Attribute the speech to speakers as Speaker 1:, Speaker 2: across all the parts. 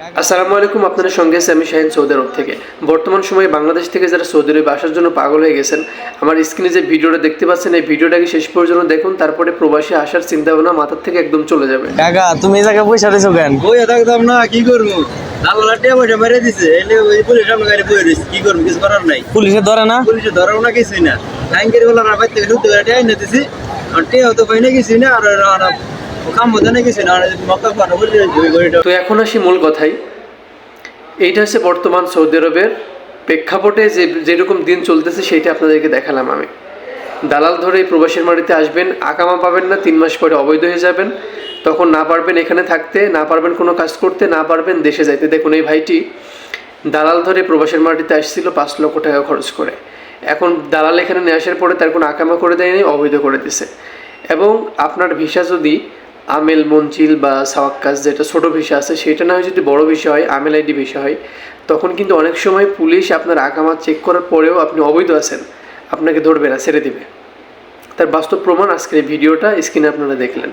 Speaker 1: আসসালামু আলাইকুম আপনাদের সঙ্গে আছি আমি শাহিন সৌদি আরব থেকে। বর্তমান সময়ে বাংলাদেশ থেকে যারা সৌদি আরবে আসার জন্য পাগল হয়ে গেছেন আমার স্ক্রিনে যে ভিডিওটা দেখতে পাচ্ছেন এই ভিডিওটাকে শেষ পর্যন্ত দেখুন তারপরে প্রবাসী আসার চিন্তা ভাবনা মাথার থেকে একদম চলে যাবে।
Speaker 2: কাকা তুমি এই জায়গায় পয়সা রয়েছো কেন?
Speaker 3: বইয়া থাকতাম না কি করব? আল্লাহ টিয়া পয়সা মেরে দিছে এলে ওই পুলিশ সামনে গাড়ি বয়ে দিছে কি করব কিছু করার নাই।
Speaker 2: পুলিশে ধরে না?
Speaker 3: পুলিশে ধরাও না কিছুই না ব্যাংকের বলে না বাইর থেকে ঢুকতে টিয়া এনে দিছি আর টিয়া তো পাই না কিছুই না আর
Speaker 1: তো এখন আসি মূল কথাই। এইটা হচ্ছে বর্তমান সৌদি আরবের প্রেক্ষাপটে যে যেরকম দিন চলতেছে, সেইটা আপনাদেরকে দেখালাম আমি। দালাল ধরে এই প্রবাসের মাটিতে আসবেন, আকামা পাবেন না, তিন মাস পরে অবৈধ হয়ে যাবেন। তখন না পারবেন এখানে থাকতে, না পারবেন কোনো কাজ করতে, না পারবেন দেশে যাইতে। দেখুন, এই ভাইটি দালাল ধরে প্রবাসের মাটিতে আসছিল পাঁচ লক্ষ টাকা খরচ করে। এখন দালাল এখানে নিয়ে আসার পরে তার কোনো আকামা করে দেয়নি, অবৈধ করে দিছে। এবং আপনার ভিসা যদি আমেল মঞ্চিল বা সাওয়াক্কাস যেটা ছোট ভিসা আছে, সেটা না হয় যদি বড় ভিসা হয়, আমেল আইডি ভিসা হয়, তখন কিন্তু অনেক সময় পুলিশ আপনার আকামা চেক করার পরেও আপনি অবৈধ আছেন। আপনাকে ধরবে না, ছেড়ে দিবে। তার বাস্তব প্রমাণ আজকের এই ভিডিওটা স্ক্রিনে আপনারা দেখলেন।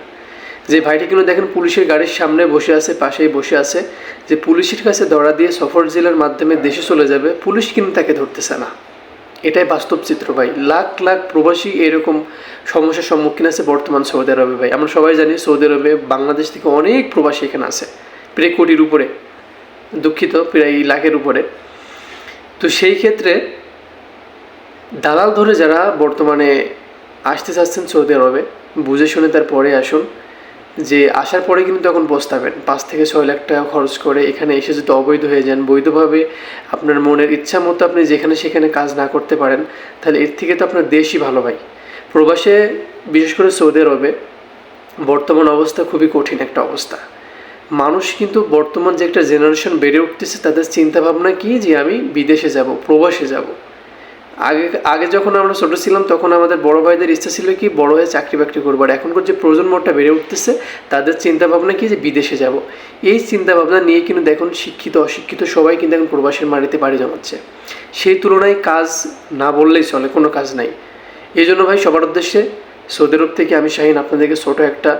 Speaker 1: যে ভাইটা কিন্তু দেখেন পুলিশের গাড়ির সামনে বসে আছে, পাশেই বসে আছে, যে পুলিশের কাছে ধরা দিয়ে সফর জেলার মাধ্যমে দেশে চলে যাবে, পুলিশ কিন্তু তাকে ধরতেছে না। এটাই বাস্তব চিত্র ভাই। লাখ লাখ প্রবাসী এরকম সমস্যার সম্মুখীন আছে বর্তমান সৌদি আরবে ভাই। আমরা সবাই জানি সৌদি আরবে বাংলাদেশ থেকে অনেক প্রবাসী এখানে আছে, প্রায় কোটির উপরে, দুঃখিত, প্রায় লাখের উপরে। তো সেই ক্ষেত্রে দালাল ধরে যারা বর্তমানে আসতে চাচ্ছেন সৌদি আরবে, বুঝে শুনে তারপরে আসুন। যে আসার পরে কিন্তু তখন বসতাবেন পাঁচ থেকে ছয় লাখ টাকা খরচ করে এখানে এসে যদি অবৈধ হয়ে যান, বৈধভাবে আপনার মনের ইচ্ছা মতো আপনি যেখানে সেখানে কাজ না করতে পারেন, তাহলে এর থেকে তো আপনার দেশই ভালো ভাই। প্রবাসে, বিশেষ করে সৌদি আরবে, বর্তমান অবস্থা খুবই কঠিন একটা অবস্থা। মানুষ কিন্তু বর্তমান যে একটা জেনারেশন বেড়ে উঠতেছে, তাদের চিন্তা ভাবনা কি? যে আমি বিদেশে যাব, প্রবাসে যাব। আগে আগে যখন আমরা ছোটো ছিলাম, তখন আমাদের বড় ভাইদের ইচ্ছা ছিল কি, বড় হয়ে চাকরি বাকরি করব। আর এখনকার যে প্রজন্মটা বেড়ে উঠতেছে, তাদের চিন্তা ভাবনা কি যে বিদেশে যাব? এই চিন্তা ভাবনা নিয়ে কিন্তু দেখুন শিক্ষিত, অশিক্ষিত সবাই কিন্তু এখন প্রবাসের মাটিতে পাড়ি জমাচ্ছে। সেই তুলনায় কাজ না বললেই চলে, কোনো কাজ নাই। এই জন্য ভাই সবার উদ্দেশ্যে সৌদি আরব থেকে আমি শাহিন আপনাদেরকে ছোটো একটা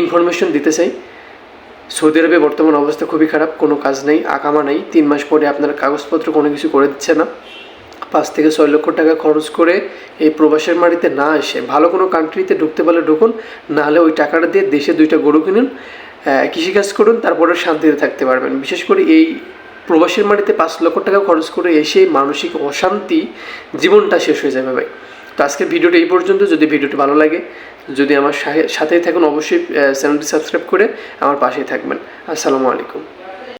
Speaker 1: ইনফরমেশন দিতে চাই। সৌদি আরবে বর্তমান অবস্থা খুবই খারাপ, কোনো কাজ নেই আকামা নেই, তিন মাস পরে আপনার কাগজপত্র কোনো কিছু করে দিচ্ছে না। পাঁচ থেকে ছয় লক্ষ টাকা খরচ করে এই প্রবাসের মাটিতে না এসে ভালো কোনো কান্ট্রিতে ঢুকতে পারলে ঢুকুন নাহলে ওই টাকাটা দিয়ে দেশে দুইটা গরু কিনুন কৃষিকাজ করুন তারপরে শান্তিতে থাকতে পারবেন। বিশেষ করে এই প্রবাসের মাটিতে পাঁচ লক্ষ টাকা খরচ করে এসে মানসিক অশান্তি জীবনটা শেষ হয়ে যাবে ভাই। তো আজকের ভিডিওটা এই পর্যন্ত। যদি ভিডিওটি ভালো লাগে, যদি আমার সাথে- সাথেই থাকুন, অবশ্যই চ্যানেলটি সাবস্ক্রাইব করে আমার পাশেই থাকবেন। আসসালামু আলাইকুম।